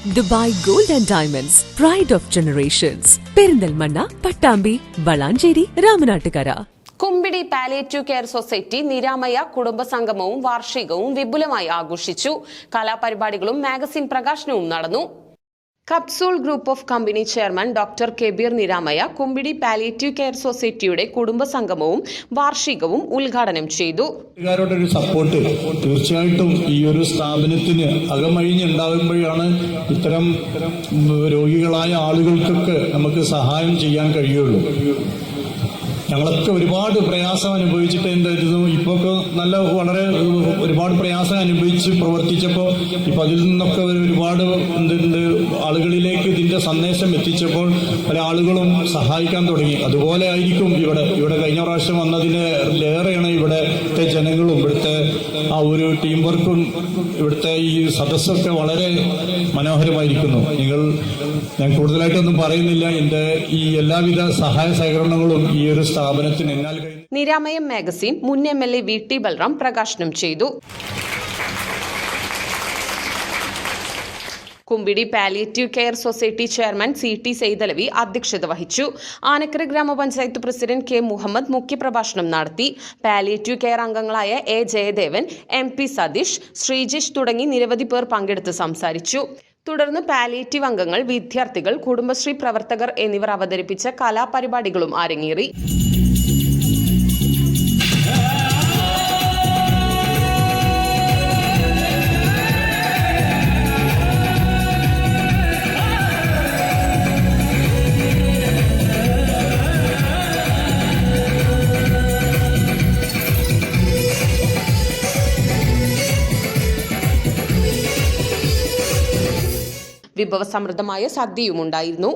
Dubai gold and diamonds pride of generations Perinthalmanna Pattambi Valanchery Ramanattukara. Kumbidi palliative care society Niramaya കുടുംബ സംഗമവും വാർഷികവും വിപുലമായി ആഘോഷിച്ചു. കലാപരിപാടികളും മാഗസിൻ പ്രകാശനവും നടന്നു. Capsule group of company chairman doctor Kabeer Niramaya Kumbidi palliative care സൊസൈറ്റിയുടെ കുടുംബ സംഗമവും വാർഷികവും ഉദ്ഘാടനം ചെയ്തു. ഒരു സപ്പോർട്ട് തീർച്ചയായിട്ടും ഈ ഒരു സ്ഥാപനത്തിന് അകമഴിഞ്ഞുണ്ടാകുമ്പോഴാണ് ഇത്തരം രോഗികളായ ആളുകൾക്കൊക്കെ നമുക്ക് സഹായം ചെയ്യാൻ കഴിയുള്ളൂ. ഞങ്ങളൊക്കെ ഒരുപാട് പ്രയാസം അനുഭവിച്ചിട്ട് എന്തായിരുന്നു? ഇപ്പോൾ നല്ല വളരെ ഒരുപാട് പ്രയാസം അനുഭവിച്ച് പ്രവർത്തിച്ചപ്പോൾ ഇപ്പം അതിൽ നിന്നൊക്കെ ഒരുപാട് എന്തുണ്ട് ആളുകളിലേക്ക് ഇതിന്റെ സന്ദേശം എത്തിച്ചപ്പോൾ പല ആളുകളും സഹായിക്കാൻ തുടങ്ങി. അതുപോലെ ആയിരിക്കും ഇവിടെ ഇവിടെ കഴിഞ്ഞ പ്രാവശ്യം വന്നതിലേറെയാണ് ഇവിടുത്തെ ജനങ്ങളും ഇവിടുത്തെ ആ ഒരു ടീം വർക്കും ഇവിടുത്തെ ഈ സദസ്സൊക്കെ വളരെ മനോഹരമായിരിക്കുന്നു. നിങ്ങൾ ഞാൻ കൂടുതലായിട്ടൊന്നും പറയുന്നില്ല. എന്റെ ഈ എല്ലാവിധ സഹായ സഹകരണങ്ങളും ഈ ഒരു സ്ഥാപനത്തിന് എന്നാൽ നിരാമയം മാഗസിൻ മുൻ M L A V T Balram പ്രകാശനം ചെയ്തു. Kumbidi palliative care society chairman C T Saithalavi അധ്യക്ഷത വഹിച്ചു. ആനക്കര ഗ്രാമപഞ്ചായത്ത് പ്രസിഡന്റ് കെ മുഹമ്മദ് മുഖ്യപ്രഭാഷണം നടത്തി. പാലിയേറ്റീവ് കെയർ അംഗങ്ങളായ A Jayadevan M P Satheesh Sreejish തുടങ്ങി നിരവധി പേർ പങ്കെടുത്ത് സംസാരിച്ചു. തുടർന്ന് പാലിയേറ്റീവ് അംഗങ്ങൾ വിദ്യാർത്ഥികൾ കുടുംബശ്രീ പ്രവർത്തകർ എന്നിവർ അവതരിപ്പിച്ച കലാപരിപാടികളും അരങ്ങേറി. വിഭവസമൃദ്ധമായ സദ്യയുമുണ്ടായിരുന്നു